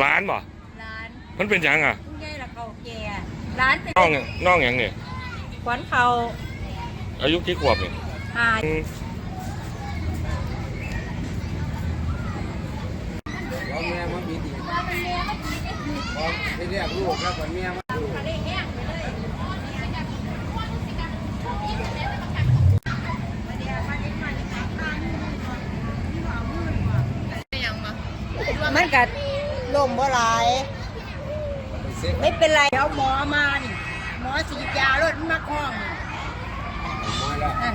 ร้านบ่ร้านมันเป็นหยังอะคุณยายละเขาแก่ร้านเป็นน้องน้องหยังเนี่ยขวัญเขาอายุกี่ขวบเนี่ยหาอืมเอาแม่มาบิดอีกพอที่เรียกลูกแล้วก่อนแม่มาดูมันกัด ลมบ่หลายไปเซ็กไม่เป็นไรเดี๋ยวหมอมานี่หมอสีดยารถมันมาคล้องนี่มาแล้วนั่น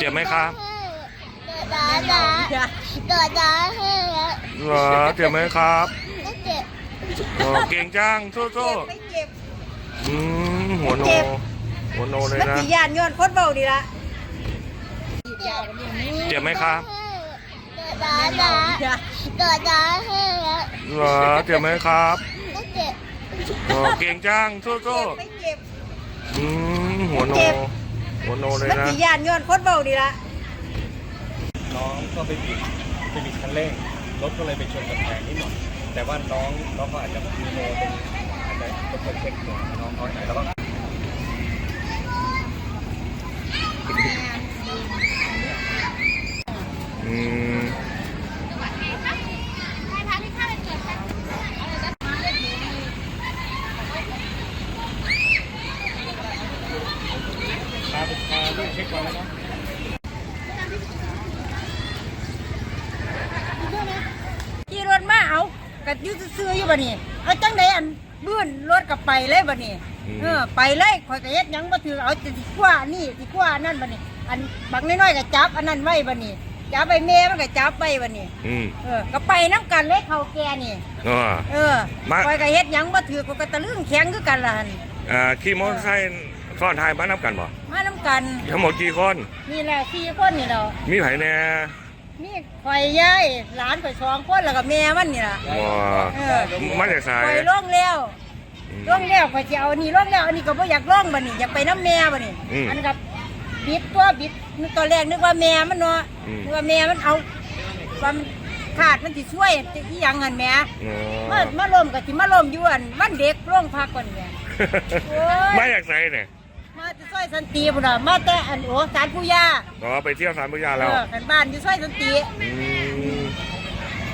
เจ็บไหมครับดาดาดาดาให้เหรอเจ็บไหมครับ แล้วเจ็บเออเก่งจังโซ่โซ่ไม่เจ็บ อืมหัวโน เจ็บ หัวโนเลยมันนะ สียานย้อนคนเบาดีละสีดยากันอย่างนี้เจ็บไหมครับดาดาดาดาให้เหรอเจ็บไหมครับแล้วเจ็บเออเก่งจังโซ่โซ่ไม่เจ็บ อืมหัวโน เจ็บ หัวโนเลยมันนะ สียานย้อนคนเบาดีละน้องก็ไปบิดไปบิดคันเร่งรถก็เลยไปชนกำแพงนิดหน่อย แต่ว่าน้องน้องก็อาจจะมีโมเป็นอาจจะต้องเช็คตัวน้องน้อยหน่อยแล้วก็อืมพาไปพาลูกเช็คก่อนแล้วเนาะ ขี่รถมา เอากัดอยูซื้อๆอยู่บ่นี่เอาจังไดอันบื้นรถกับไปเลยบ่นี่เออไปเลยข่อยก็เฮ็ดหยังบ่ถือเอาแต่สิกว่านี่สิกว่านั่นบ่นี่อันบักน้อยๆก็จับอันนั้นไว้บ่นี่จับไปแม่มันก็จับไว้บ่นี่อืมเออก็ไปน้ำกันเลยเขาแกนี่เออเออมา ข่อยก็เฮ็ดหยังบ่ถือข่อยก็ตะลึงแข็งคือกันล่ะหั่นอ่าขี่มอเตอร์ไซค์ซ้อนท้ายมานับกันบ่มาน้ำกัน ทั้งหมดกี่คน นี่แหละสี่คนนี่แหละมีไผแน่ มีข่อยยายหลานข่อยสองคนแล้วก็แม่มันนี่ล่ะว้าเออมาจากสายข่อยลงแล้วอืมล่องแล้วก็จะเอานี่ล่องแล้วอันนี้ก็บ่อยากล่องบัดนี้อยากไปน้ำแม่บัดนี้อืมนกับบิดตัวบิดนึกตอนแรกนึกว่าแม่มันเนาะอืม นึกว่าแม่มันเอาความขาดมันสิช่วยจะอีหยังกันแหม่อ๋มาอมาล่มก็สิมาล่มอยู่อันวันเด็กโรงพักก่อนแหม่โอ้ยมาจากไสเนี่ย มาแต่ซอยสันติพุ่นน่ะมาแต่อันโอ้ศาลปู่ย่าอ๋อไปเที่ยวสารพุทธาเอแล้วอกันบ้านอยู่ซอยสันติ อืม